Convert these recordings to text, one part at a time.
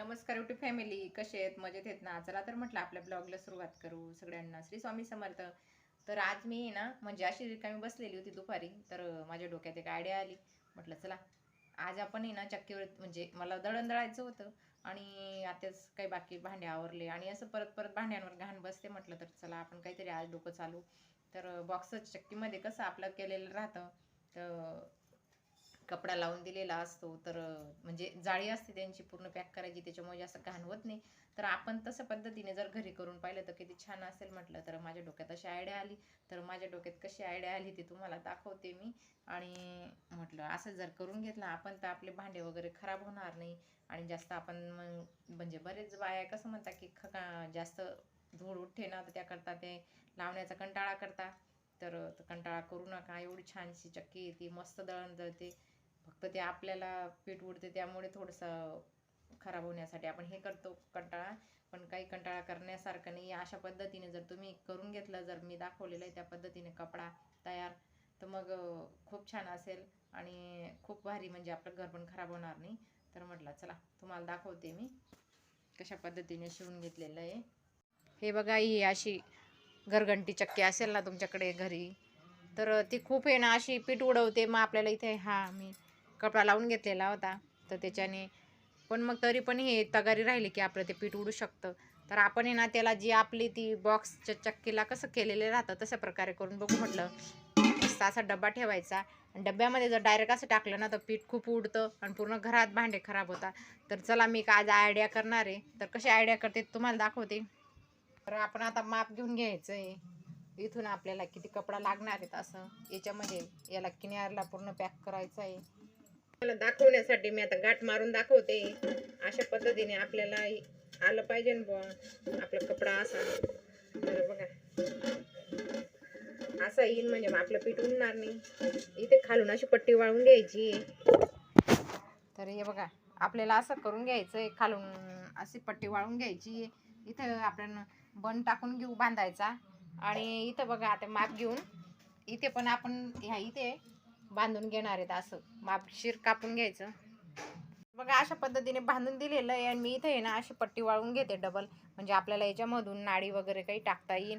नमस्कार YouTube family कसे आहेत? मजेत आहेत ना? चला तर म्हटलं आपल्या ब्लॉगला सुरुवात करू. सगळ्यांना श्री स्वामी समर्थ. तर आज मी ना म्हणजे अशी रिकामी बसलेली होती दुपारी तर माझ्या डोक्यात एक आयडिया आली. म्हटलं चला आज आपण आहे ना चक्कीवर म्हणजे मला दळण दळायचं होतं आणि आताच काही बाकी भांडे आवरले आणि असं परत परत भांड्यांवर घाण बसते म्हटलं तर चला आपण काहीतरी आज डोकं चालू. तर बॉक्सच चक्कीमध्ये कसं आपलं केलेलं राहतं तर कपडा लावून दिलेला असतो तर म्हणजे जाळी असते त्यांची पूर्ण पॅक करायची त्याच्यामुळे जास्त घाण होत नाही. तर आपण तसं पद्धतीने जर घरी करून पाहिलं तर किती छान असेल म्हटलं तर माझ्या डोक्यात अशी आयडिया आली. तर माझ्या डोक्यात कशी आयडिया आली ती तुम्हाला दाखवते मी. आणि म्हटलं असं जर करून घेतलं आपण तर आपले भांडे वगैरे खराब होणार नाही. आणि जास्त आपण मग म्हणजे बरेच बाया कसं म्हणतात की खका जास्त धूळ उठते ना तर त्याकरता ते लावण्याचा कंटाळा करता. तर कंटाळा करू नका एवढी छानशी चक्की येते मस्त दळण दळते. फक्त ते आपल्याला पीठ उडते त्यामुळे थोडंसं खराब होण्यासाठी आपण हे करतो कंटाळा. पण काही कंटाळा करण्यासारखं नाही. अशा पद्धतीने जर तुम्ही करून घेतलं जर मी दाखवलेलं आहे त्या पद्धतीने कपडा तयार तर मग खूप छान असेल आणि खूप भारी म्हणजे आपलं घर पण खराब होणार नाही. तर म्हटलं चला तुम्हाला दाखवते मी कशा पद्धतीने शिवून घेतलेलं आहे. हे बघा ही अशी घरघंटी चक्की असेल ना तुमच्याकडे घरी तर ती खूप आहे ना अशी पीठ उडवते. मग आपल्याला इथे हा मी कपडा लावून घेतलेला होता. तर त्याच्याने पण मग तरी पण हे तगारी राहिली की आपलं ते पीठ उडू शकतं. तर आपण आहे ना त्याला जी आपली ती बॉक्सच्या चक्कीला कसं केलेलं राहतं तशा प्रकारे करून बघू म्हटलं. मस्त असा डब्बा ठेवायचा. आणि डब्यामध्ये जर डायरेक्ट असं टाकलं ना तर पीठ खूप उडतं आणि पूर्ण घरात भांडे खराब होतात. तर चला मी एक आज आयडिया करणार आहे. तर कशी आयडिया करते तुम्हाला दाखवते. तर आपण आता माप घेऊन घ्यायचं आहे इथून आपल्याला किती कपडा लागणार आहेत असं. याच्यामध्ये याला किनारला पूर्ण पॅक करायचं आहे मला दाखवण्यासाठी मी आता गाठ मारून दाखवते. अशा पद्धतीने आपल्याला आलं पाहिजे ना बुवा. आपला कपडा असा. तर बघा. असा येईन म्हणजे मग आपलं पीठ उडणार नाही. इथे खालून अशी पट्टी वाळून घ्यायची. तर हे बघा आपल्याला असं करून घ्यायचं आहे खालून अशी पट्टी वाळून घ्यायची. इथं आपण बन टाकून घेऊ बांधायचा. आणि इथं बघा आता माप घेऊन. इथे पण आपण ह्या इथे बांधून घेणार आहेत असं. मापशीर कापून घ्यायचं. बघा अशा पद्धतीने बांधून दिलेलं आहे आणि मी इथे आहे ना अशी पट्टी वाळून घेते डबल म्हणजे आपल्याला याच्यामधून नाडी वगैरे काही टाकता येईल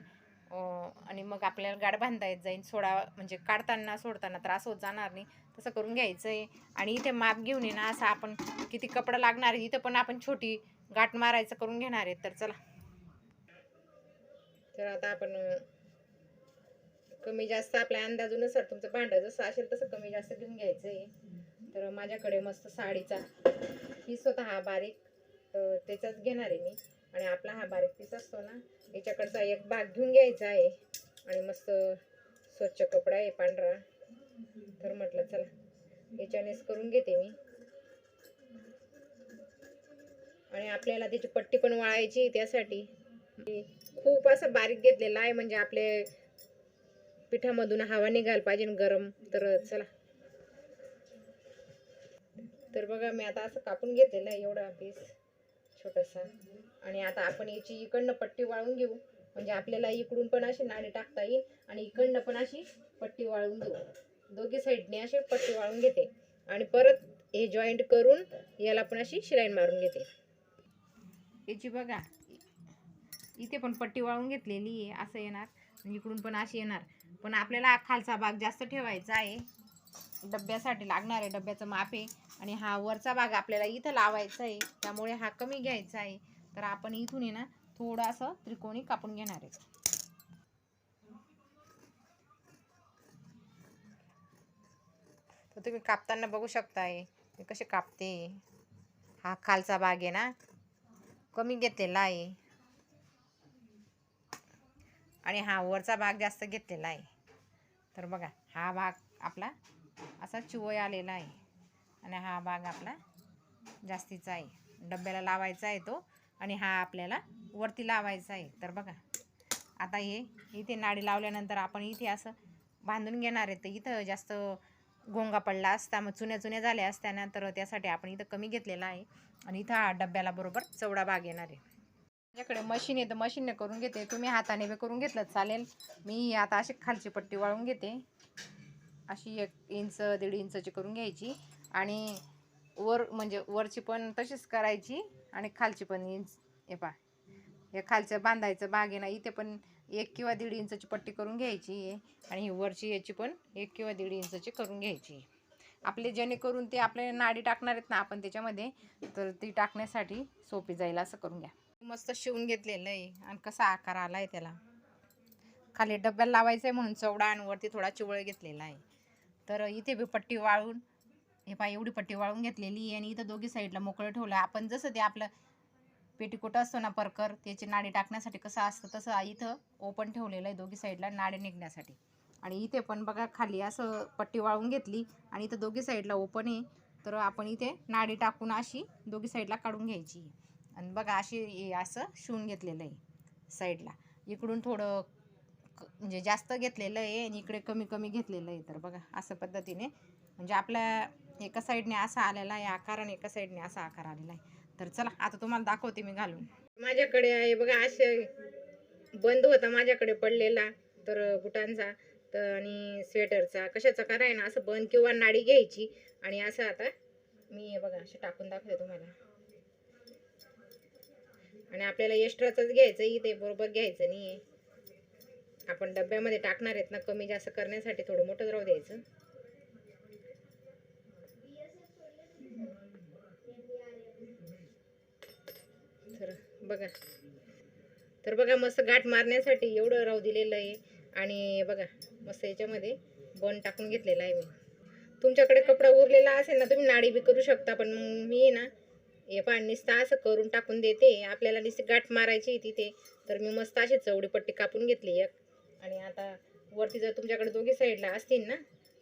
आणि मग आपल्याला गाड बांधता येत जाईल सोडा म्हणजे काढताना सोडताना त्रास होत जाणार नाही. तसं करून घ्यायचं आहे आणि इथे माप घेऊन ये ना असं आपण किती कपडा लागणार आहे इथं पण आपण छोटी गाठ मारायचं करून घेणार आहे तर चला. तर आता आपण कमी जास्त आपल्या अंदाजानुसार तुमचं भांडं जसं असेल तसं कमी जास्त घेऊन घ्यायचं आहे तर माझ्याकडे मस्त साडीचा पीस होता हा बारीक. तर त्याचाच घेणार आहे मी. आणि आपला हा बारीक पीस असतो ना याच्याकडचा एक भाग घेऊन घ्यायचा आहे. आणि मस्त स्वच्छ कपडा आहे पांढरा. तर म्हटलं चला याच्यानेच करून घेते मी. आणि आपल्याला त्याची पट्टी पण वाळायची त्यासाठी. खूप असं बारीक घेतलेलं आहे म्हणजे आपले पिठामधून हवा निघायला पाहिजे गरम. तर चला. तर बघा मी आता असं कापून घेतलेलं आहे एवढा पीस छोटासा. आणि आता आपण याची इकडनं पट्टी वाळून घेऊ. म्हणजे आपल्याला इकडून पण अशी नाणी टाकता येईल आणि इकडनं पण अशी पट्टी वाळून घेऊ. दोघी साईडने अशी पट्टी वाळून घेते. आणि परत हे जॉईंट करून याला पण अशी शिलाईन मारून घेते. याची बघा इथे पण पट्टी वाळून घेतलेली आहे. असं येणार. इकडून पण अशी येणार. पण आपल्याला हा खालचा भाग जास्त ठेवायचा आहे. डब्यासाठी लागणार आहे डब्याचं माप आहे. आणि हा वरचा भाग आपल्याला इथं लावायचा आहे. त्यामुळे हा कमी घ्यायचा आहे. तर आपण इथून आहे ना थोडासा त्रिकोणी कापून घेणार आहे. तर तुम्ही कापताना बघू शकताय मी कसे कापते. हा खालचा भाग आहे ना कमी घेतलेला आहे. आणि हा वरचा भाग जास्त घेतलेला आहे. तर बघा हा भाग आपला असा चिवय आलेला आहे. आणि हा भाग आपला जास्तीचा आहे. डब्याला लावायचा आहे तो आणि हा आपल्याला वरती लावायचा आहे. तर बघा आता हे इथे नाडी लावल्यानंतर आपण इथे असं बांधून घेणार आहे. तर इथं जास्त गोंगा पडला असता मग चुन्या चुन्या झाल्या असत्या ना तर त्यासाठी आपण इथं कमी घेतलेला आहे. आणि इथं हा डब्याला बरोबर चौडा भाग येणार आहे. माझ्याकडे मशीन आहे तर मशीनने करून घेते. तुम्ही हाताने बी करून घेतलं चालेल. मी आता अशी खालची पट्टी वाळून घेते. अशी एक इंच दीड इंचची करून घ्यायची. आणि वर म्हणजे वरची पण तशीच करायची आणि खालची पण इंच. हे पा हे खालचं बांधायचं बाग आहे ना इथे पण एक किंवा दीड इंचची पट्टी करून घ्यायची आहे. आणि ही वरची याची पण एक किंवा दीड इंचची करून घ्यायची आपले जेणेकरून ते आपले नाडी टाकणार आहेत ना आपण त्याच्यामध्ये तर ती टाकण्यासाठी सोपी जाईल असं करून घ्या. मस्त शिवून घेतलेलं आहे. आणि कसा आकार आला आहे त्याला. खाली डब्याला लावायचं आहे म्हणून चवडा आणि वरती थोडा चिवळ घेतलेला आहे. तर इथे बी पट्टी वाळून हे पहा एवढी पट्टी वाळून घेतलेली आहे. आणि इथं दोघी साईडला मोकळं ठेवलं आहे. आपण जसं ते आपलं पेटीकोट असतो ना परकर त्याची नाडी टाकण्यासाठी कसं असतं तसं इथं ओपन ठेवलेलं आहे दोघी साईडला नाडी निघण्यासाठी. आणि इथे पण बघा खाली असं पट्टी वाळून घेतली. आणि इथं दोघी साईडला ओपन आहे. तर आपण इथे नाडी टाकून अशी दोघी साईडला काढून घ्यायची आणि बघा अशी असं शिवून घेतलेलं आहे साईडला. इकडून थोडं क- म्हणजे जास्त घेतलेलं आहे आणि इकडे कमी कमी घेतलेलं आहे तर बघा असं पद्धतीने. म्हणजे आपल्या एका साईडने असा आलेला आहे आकार आणि एका साईडने असा आकार आलेला आहे. तर चला आता तुम्हाला दाखवते मी घालून. माझ्याकडे आहे बघा असे बंद होता माझ्याकडे पडलेला तर बुटांचा तर आणि स्वेटरचा. कशाचा कराय ना असं बंद किंवा नाडी घ्यायची आणि असं आता मी बघा असे टाकून दाखवते तुम्हाला. आणि आपल्याला एक्स्ट्राचंच घ्यायचं इथे बरोबर घ्यायचं नाही आहे आपण डब्यामध्ये टाकणार आहेत ना कमी जास्त करण्यासाठी थोडं मोठं राहू द्यायचं. तर बघा. तर बघा मस्त गाठ मारण्यासाठी एवढं राहू दिलेलं आहे. आणि बघा मस्त याच्यामध्ये बन टाकून घेतलेला आहे मी. तुमच्याकडे कपडा उरलेला असेल ना तुम्ही नाडी बी करू शकता पण मग मी ना हे पाणी नुसतं असं करून टाकून देते. आपल्याला नुसती गाठ मारायची तिथे. तर मी मस्त अशी चवडी पट्टी कापून घेतली एक. आणि आता वरती जर तुमच्याकडे दोघी साईडला असतील ना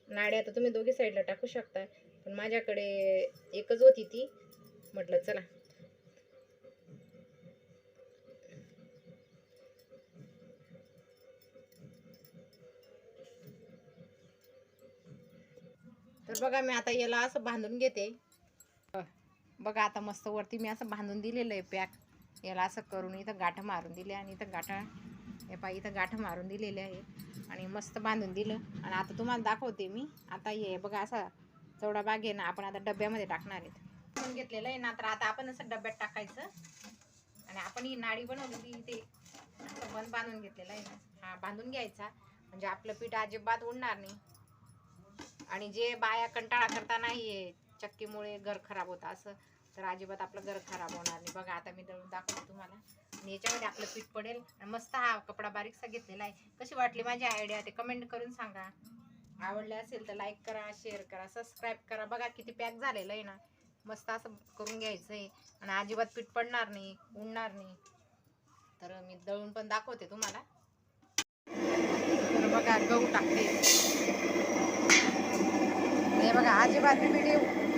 नाड्या तर तुम्ही दोघी साईडला टाकू शकता. पण माझ्याकडे एकच होती ती. म्हटलं चला. तर बघा मी आता याला असं बांधून घेते. बघा आता मस्त वरती मी असं बांधून दिलेलं आहे पॅक. याला असं करून इथं गाठं मारून दिले आणि इथं गाठा हे पा इथं गाठं मारून दिलेले आहे. आणि मस्त बांधून दिलं. आणि आता तुम्हाला दाखवते मी. आता हे बघा असा चौडा बाग आहे ना आपण आता डब्यामध्ये टाकणार आहेत. बांधून घेतलेलं आहे ना तर आता आपण असं डब्यात टाकायचं. आणि आपण ही नाडी बनवलेली इथे. असं बंद बांधून घेतलेलं आहे ना. हा बांधून घ्यायचा. म्हणजे आपलं पीठ अजिबात उडणार नाही. आणि जे बाया कंटाळा करता नाही चक्कीमुळे घर खराब होतं असं. तर अजिबात आपलं घर खराब होणार नाही. बघा आता मी दळून दाखवते तुम्हाला. आणि याच्यामध्ये आपलं पीठ पडेल. आणि मस्त हा कपडा बारीकसा घेतलेला आहे. कशी वाटली माझी आयडिया ते कमेंट करून सांगा. आवडले असेल तर लाईक करा शेअर करा सबस्क्राईब करा. बघा किती पॅक झालेलं आहे ना. मस्त असं करून घ्यायचं आहे आणि अजिबात पीठ पडणार नाही उडणार नाही. तर मी दळून पण दाखवते तुम्हाला. तर बघा गहू टाकते. हे बघा अजिबात बी पीठ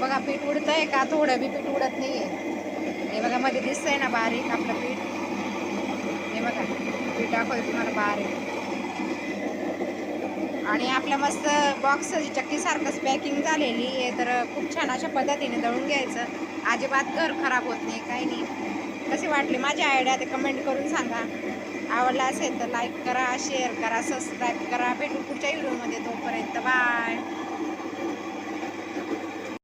बघा पीठ उडतंय का? थोडं बी पीठ उडत नाहीये. हे बघा मध्ये दिसतंय ना बारीक आपलं पीठ? हे बघा पीठ दाखवते तुम्हाला बारीक. आणि आपल्या मस्त बॉक्स चक्कीसारखंच पॅकिंग झालेली आहे. तर खूप छान अशा पद्धतीने दळून घ्यायचं. अजिबात घर खराब होत नाही काही नाही. कसे वाटले माझी आयडिया ते कमेंट करून सांगा. आवडला असेल तर लाईक करा शेअर करा सबस्क्राईब करा. भेटू पुढच्या व्हिडिओमध्ये तोपर्यंत बाय